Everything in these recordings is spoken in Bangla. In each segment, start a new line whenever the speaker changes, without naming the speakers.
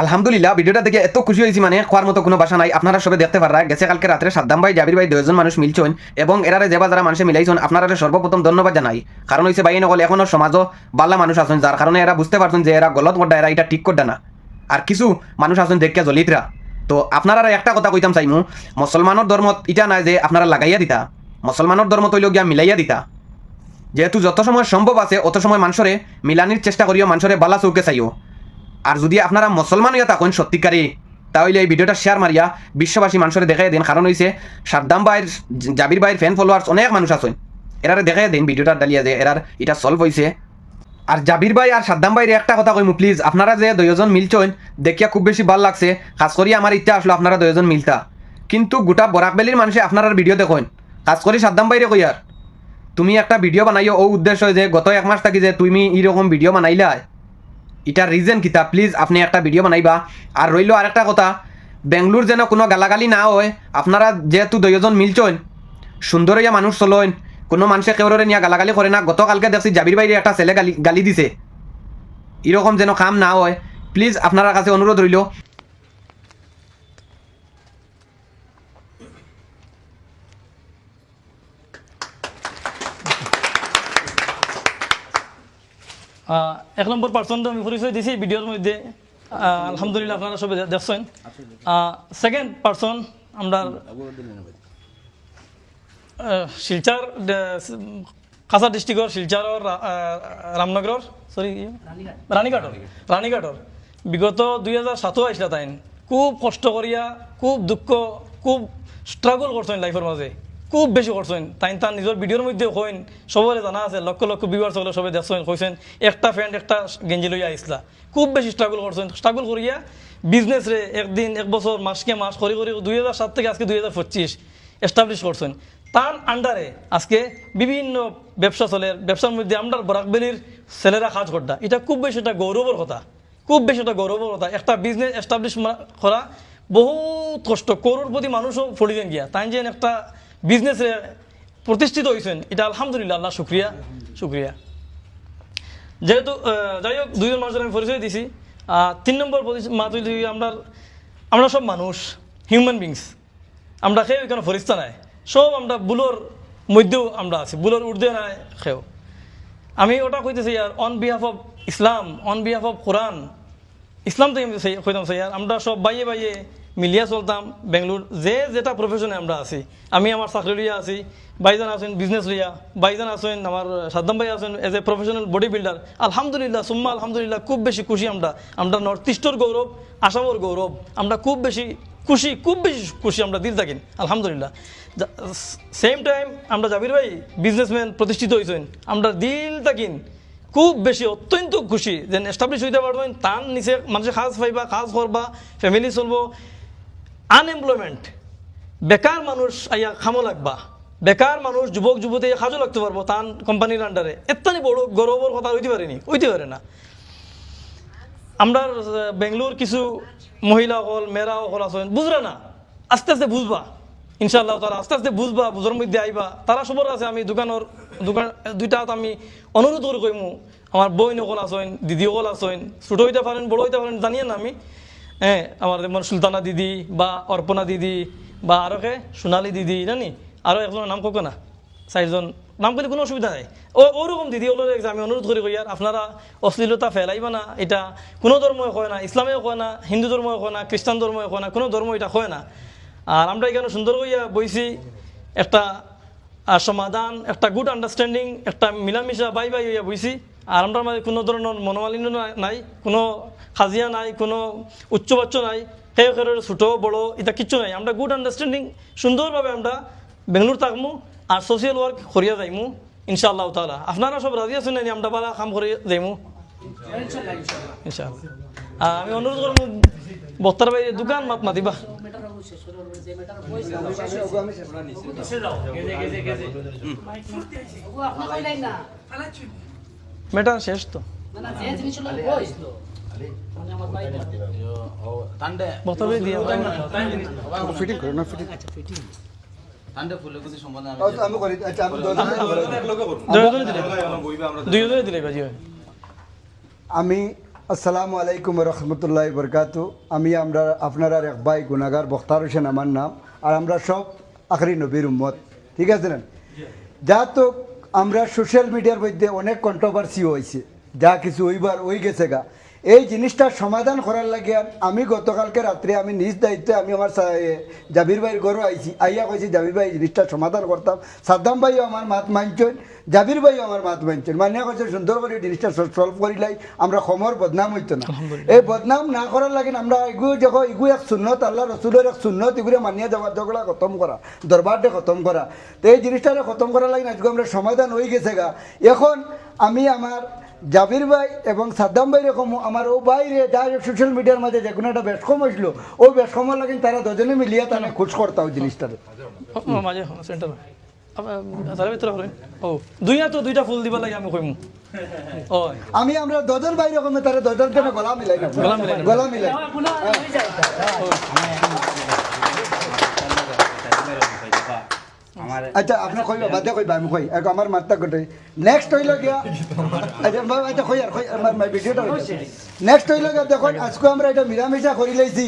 আলহামদুলিল্লাহ, ভিডিওটা দেখে এত খুশি হয়েছি মানে খোয়ার মতো কোনো বাসা নাই। আপনারা সবে দেখতে পারা গেছে কালকে রাত্রে সাদ্দাম ভাই, জাবির ভাই দুজন মানুষ মিলছেন এবং এরারে যেবা যারা মানুষে মিলাইছেন আপনারা সর্বপ্রথম ধন্যবাদ জানাই। কারণ হয়েছে ভাই নকল এখনও সমাজও বাল্লা মানুষ আছেন, যার কারণে এরা বুঝতে পারছেন যে এরা গলত করডা এরা এটা ঠিক করডা না। আর কিছু মানুষ আছেন দেখিয়া জলিতরা। তো আপনারা একটা কথা কইতাম চাইমু মুসলমানের ধর্ম ইটা নাই যে আপনারা লাগাইয়া দিতা। মুসলমানের ধর্ম তৈল গিয়া মিলাইয়া দিতা। যেহেতু যত সময় সম্ভব আছে, অত সময় মানুষরে মিলানির চেষ্টা করিও মানুষরে বালা চৌকে চাইও। আর যদি আপনারা মুসলমান ইয়া থাকেন সত্যিকারী তাহলে এই ভিডিওটা শেয়ার মারিয়া বিশ্ববাসী মানুষের দেখাই দিন। কারণ হইছে সাদ্দাম ভাইয়ের জাবির ভাইয়ের ফ্যান ফলোয়ার্স অনেক মানুষ আছেন এরারে দেখাই দিন ভিডিওটা ডালিয়া যে এরার এটা সলভ হয়েছে আর জাবির ভাই আর সাদ্দাম ভাইয়ের একটা কথা কইমু প্লিজ আপনারা যে দুইজন মিলছেন দেখিয়া খুব বেশি ভালো লাগছে। খাস করি আমার ইচ্ছা আসলো আপনারা দুইজন মিলতা। কিন্তু গোটা বরাকবেলির মানুষে আপনারা ভিডিও দেখেন খাস করি সাদ্দাম ভাইরে কই আর। তুমি একটা ভিডিও বানাইও, ও উদ্দেশ্য যে গত এক মাস থাকি যে তুমি এইরকম ভিডিও বানাইলা এটার রিজন কিতা প্লিজ আপনি একটা ভিডিও বানাইবা। আর রইল আরেকটা কথা, বেঙ্গলোর যেন কোনো গালাগালি না হয়, আপনারা যেহেতু দুইজন মিলছেন সুন্দর হইয়া মানুষ চলেন কোনো মানুষে কেউরে নিয়ে গালাগালি করে না। গতকালকে দেখছি জাবির বাইরে একটা ছেলে গালি গালি দিছে। এরকম যেন কাম না হয়। প্লিজ আপনার কাছে অনুরোধ রইল
এক নম্বর পার্সন আমি পরিচয় দিছি ভিডিওর মধ্যে। আলহামদুলিল্লাহ, আপনারা সবাই দেখছেন। সেকেন্ড পার্সন আমরা আহ, শিলচর কাছা ডিস্ট্রিক্টর শিলচৰৰ ৰামনগৰৰ চৰি ৰাণীঘাটৰ ৰাণীঘাটৰ। বিগত দুই হাজাৰ সাতো আসলা তাইন। খুব কষ্ট করিয়া খুব দুঃখ খুব স্ট্রাগল করছেন লাইফের মাঝে খুব বেশি করছেন। তাই তার নিজের ভিডিওর মধ্যে কইন সবরে জানা আছে লক্ষ লক্ষ ভিউয়ার্স হলে সবাই দেখছেন কইছেন একটা ফ্রেন্ড একটা গেঞ্জি লইয়া আইসলা। খুব বেশি স্ট্রাগল করছেন। স্ট্রাগল করিয়া বিজনেস রে একদিন এক বছর মাসকে মাস করি করি দুই হাজার সাত থেকে আজকে দুই হাজার পঁচিশ এস্টাবলিশ করছেন। তার আন্ডারে আজকে বিভিন্ন ব্যবসা চলে, ব্যবসার মধ্যে আমরা বরাকবেলির ছেলেরা কাজ করতা। এটা খুব বেশি একটা গৌরবের কথা। খুব বেশি একটা গৌরবের কথা। একটা বিজনেস এস্টাবলিশ করা বহুত কষ্ট। করোড়পতি মানুষও পড়িলেন গিয়া। তাই যে একটা বিজনেসে প্রতিষ্ঠিত হয়েছেন এটা আলহামদুলিল্লাহ, আল্লাহ শুক্রিয়া শুক্রিয়া। যেহেতু যাই হোক, দুইজন মানুষের আমি পরিচয় দিছি। তিন নম্বর যদি আমরা আমরা সব মানুষ হিউম্যান বিংস আমরা খেয়ে কেন ফরিস্তা নাই। সব আমরা বুলোর মধ্যেও আমরা আছি, বুলোর উর্দে নাই খেও আমি ওটা কইতেছি আর on behalf of Islam on behalf of Quran, ইসলাম তো কইতাম স্যার আমরা সব বাইয়ে বাইয়ে মিলিয়া চলতাম বেঙ্গলোর, যে যেটা প্রফেশনে আমরা আছি। আমি আমার চাকরি লইয়া আছি বাইজান আছেন বিজনেস লইয়া বাইজান আছেন আমার সাদ্দাম ভাই আছেন as a professional body builder আলহামদুলিল্লাহ, সুম্মা আলহামদুলিল্লাহ, খুব বেশি খুশি আমরা। আমরা নর্থ ইস্টর গৌরব, আসামের গৌরব, আমরা খুব বেশি খুশি, খুব বেশি খুশি আমরা দিল থাকেন আলহামদুলিল্লাহ। সেম টাইম আমরা জাবির ভাই বিজনেসম্যান প্রতিষ্ঠিত হয়েছেন আমরা দিল থাকিন খুব বেশি, অত্যন্ত খুশি যে এস্টাবলিশ হইতে পারবেন তার নিচে মানুষের কাজ পাইবা কাজ করবা ফ্যামিলি চলবো। আনএমপ্লয়মেন্ট বেকার মানুষ আইয়া খামো লাগবা। বেকার মানুষ, যুবক, যুবতী কাজও লাগতে পারব তান কোম্পানির আন্ডারে এত্তানি বড় গৌরবর কথা হইতে পারেনি, হইতে পারে না। আমরা বেঙ্গলোর কিছু মহিলা হল মেয়েরা হল আছেন বুঝরা না? আস্তে আস্তে বুঝবা। ইনশাল্লাহ তারা আস্তে আস্তে বুঝবা, বুঝার মধ্যে আইবা। তারা সবর আছে, আমি দোকানের দোকান, দুইটা আমি অনুরোধ করে কইমু। আমার বই নকল আছেন, দিদি সকল আছেন, ছোটো হইতে পারেন, বড় হইতে পারেন জানিয়ে না আমি। হ্যাঁ আমার যেমন সুলতানা দিদি বা অর্পণা দিদি বা আরও কে, সোনালী দিদি, জানি? আরও একজনের নাম কক না? চারজন নাম করলে কোনো অসুবিধা নাই। ও, ওরকম দিদি ওগুলো আমি অনুরোধ করি কই আর আপনারা অশ্লীলতা ফেলাইবা না, এটা কোনো ধর্মই কয় না, ইসলামেও কয় না, হিন্দু ধর্মও কয় না, খ্রিস্টান ধর্মও কয় না, কোনো ধর্ম এটা কয় না। আর আমরা এখানে সুন্দর কইয়া বইছি, একটা সমাধান, একটা গুড আন্ডারস্ট্যান্ডিং একটা মিলামিশা, বাই বাই হইয়া বইছি। আর আমরা মাঝে কোনো ধরনের মনোমালিন্য নাই, কোনো খাজিয়া নাই, কোনো উচ্চবাচ্য নাই সেই ছোটো, বড়, এটা কিচ্ছু নাই। আমরা গুড আন্ডারস্ট্যান্ডিং সুন্দরভাবে আমরা বেঙ্গলোর থাকমু। আর সোশিয়াল ওয়ার্ক করিয়া যাইমু, ইনশাআল্লাহ তালা আপনারা সব রাজি আছেন নাকি? আমরা বালা কাম করে যাইমু? ইনশাআল্লাহ। আমি অনুরোধ করব, বক্তার বাইরে দোকান মাত মাতিবা। মেটা শেষ তো। বক্তব্য দিয়ে
ফিটিং না, ফিটিং। আমি করি আচ্ছা আমি আসসালামু আলাইকুম রহমতুল্লাহ বরকাত আমি আমরা আপনার আর এক ভাই গুনাগার বখতার হোসেন আমার নাম আর আমরা সব আখরি নবীর উম্মত। ঠিক আছে না? যা তো আমরা সোশ্যাল মিডিয়ার মধ্যে অনেক কন্ট্রোভার্সি হয়েছে যা কিছু ওইবার ওই গেছে গা। এই জিনিসটার সমাধান করার লাগে আমি গতকালকে রাত্রে আমি নিজ দায়িত্বে আমি আমার জাবির ভাইয়ের ঘরও আইছি। আইয়া কইছি জাবির ভাই এই জিনিসটার সমাধান করতাম। সাদ্দাম ভাইও আমার মাত মানছেন জাবির ভাইও আমার মাত মানছেন মানিয়া কইছে সুন্দর করে জিনিসটা সলভ করিলাই আমরা সমর বদনাম হইতো না। এই বদনাম না করার লাগে আমরা এগু দেখো এগু এক সুন্নত আল্লাহ রসুলের এক সুন্নত এগুলো মানিয়া যাওয়া ঝগড়া খতম করা দরবারটা খতম করা। তো এই জিনিসটা খতম করার লাগে আজকে আমরা সমাধান হয়ে গেছে গা। এখন আমি আমার জাবির ভাই এবং সাদ্দাম ভাই রকম আমার ও বাইরে যা সোশ্যাল মিডিয়ার মাঝে যে কোনো একটা বেশকম হয়েছিল ও বেশকমের লাগে তারা দুজনে মিলিয়ে তারা খুশ করতাম জিনিসটারে।
ও মাঝে সেন্টার তার ভিতরে করেন ও দুই না তো দুইটা ফুল দিবা লাগে আমি কইম।
আমি আমরা দজন ভাই রকম তারা দজন কেন গলা মিলাই না
গলা মিলাই
গলা মিলাই আচ্ছা আপনি কইবা বাদে কইবা আমি কই। এক আমার মাত্রা গটে নেক্সট হইল গিয়া আচ্ছা বাবা আচ্ছা কই আর কই আমার ভিডিওটা নেক্সট হইল গিয়া দেখুন আজকে আমরা এটা মিলামিশা করি লাইছি।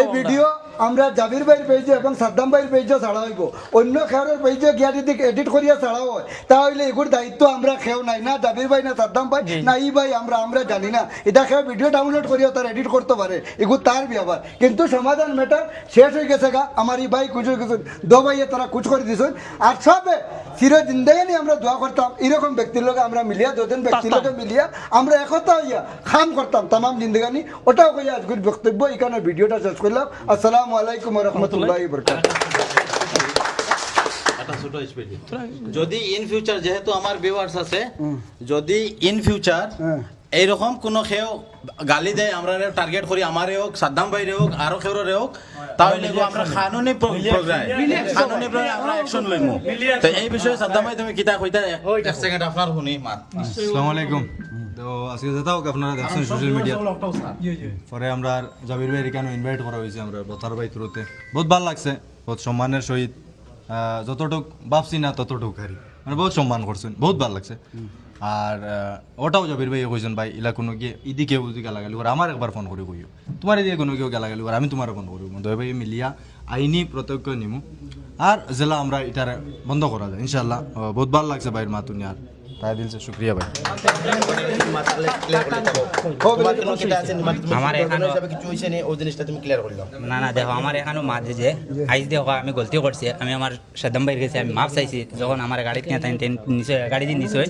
এই ভিডিও আমরা জাবির ভাইয়ের পেজে এবং সাদ্দাম ভাইয়ের পেজে ছাড়া হইব। অন্য খেয়ারের পেজে গিয়া যদি এডিট করিয়া ছাড়া হয় তাহলে এগুর দায়িত্ব আমরা খেও নাই। না জাবির ভাই না সাদ্দাম ভাই না ই ভাই আমরা আমরা জানি না। এটা খেয়ে ভিডিও ডাউনলোড করিয়া তার এডিট করতে পারে। এগুলো তার ব্যাপার কিন্তু সমাধান ম্যাটার শেষ হয়ে গেছে গা। আমার এই ভাই কুচু কিছু দো ভাইয়ে তারা কুচ করে দিছেন। আর সবে চির জিন্দাগানি আমরা দোয়া করতাম। এরকম ব্যক্তির লোক আমরা মিলিয়া দুজন ব্যক্তির লোকে মিলিয়া আমরা একতা হইয়া খাম করতাম। তামাম জিন্দাগানি। ওটাও কইয়া আজকের বক্তব্য। এখানে ভিডিওটা শেষ করলাম। আসসালামু আলাইকুম রহমতুল্লাহ
ছোট স্পিড যদি ইন ফিউচার যেহেতু আমার ভিউয়ার্স আছে যদি ইন ফিউচার
হ্যাঁ।
এইরকম কোনো খেও গালি দেয় আমরা টার্গেট করি আমারে হোক সাদ্দাম ভাইরে হোক আরও খেউরে হোক তাহলে আমরা কানুনি প্রোগ্রাম কানুনি প্রোগ্রাম আমরা অ্যাকশন লইমু। তো এই বিষয়ে সাদ্দাম ভাই তুমি কিতা কইতা? এক সেকেন্ড আপনার শুনি মাত।
আসসালামু আলাইকুম। তো আজকে যেটা হোক আপনারা দেখছেন সোশ্যাল মিডিয়া পরে আমরা জাবির ভাই এখানে ইনভাইট করা হয়েছে আমরা বথার ভাই থ্রুতে বহুত ভালো লাগছে বহুত সম্মানের সহিত যতটুক ভাবছি না ততটুক হারি। মানে বহুত সম্মান করছেন বহুত ভালো লাগছে। আর ওটাও জাবির ভাই কইছেন ভাই ইলা কোনো গিয়ে ইদি কেউ যদি গালাগালি করে আমার একবার ফোন করে কইও। তোমার এদিকে কোনো কেউ গালাগালি করে আমি তোমার ফোন করিব দয় ভাই মিলিয়া আইনি প্রত্যক্ষ নিমু। আর জেলা আমরা এটার বন্ধ করা যায় ইনশাল্লাহ বহুত ভালো লাগছে ভাইয়ের মাতুনি আর। তাই দিলছে শুক্রিয়া ভাই।
আমার এখানে
কিছু হইছে নি? ওই জিনিসটা তুমি ক্লিয়ার করলাম
না না দেখো আমার এখানেও মাঝে যে আইস দেখো আমি গলতি করছি। আমি আমার সাদ্দাম ভাইয়ের কাছে আমি মাপ চাইছি। যখন আমার গাড়িতে নিয়ে তাই নিচে গাড়ি দিয়ে নিচে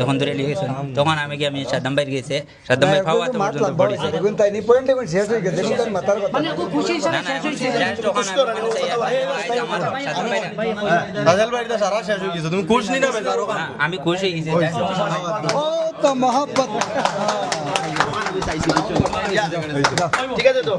যখন ধরে লিয়ে গেছেন তখন আমি কি আমি সাদ্দাম ভাইয়ের কাছে সাদ্দাম ভাই ফাওয়া তো পর্যন্ত পড়েছে।
এখন তাই নি পয়েন্ট এখন শেষ হয়ে গেছে এখন মাথার কথা।
না না এখন just যখন আমি ওখানে যাই, আইস আমার সাদ্দাম ভাই
রাজেল ভাই সারা শেষ হয়ে গেছে তুমি খুশ নি বেজারো
আমি খুশি হয়ে গেছি।
ও তো মহব্বত
ঠিক আছে তো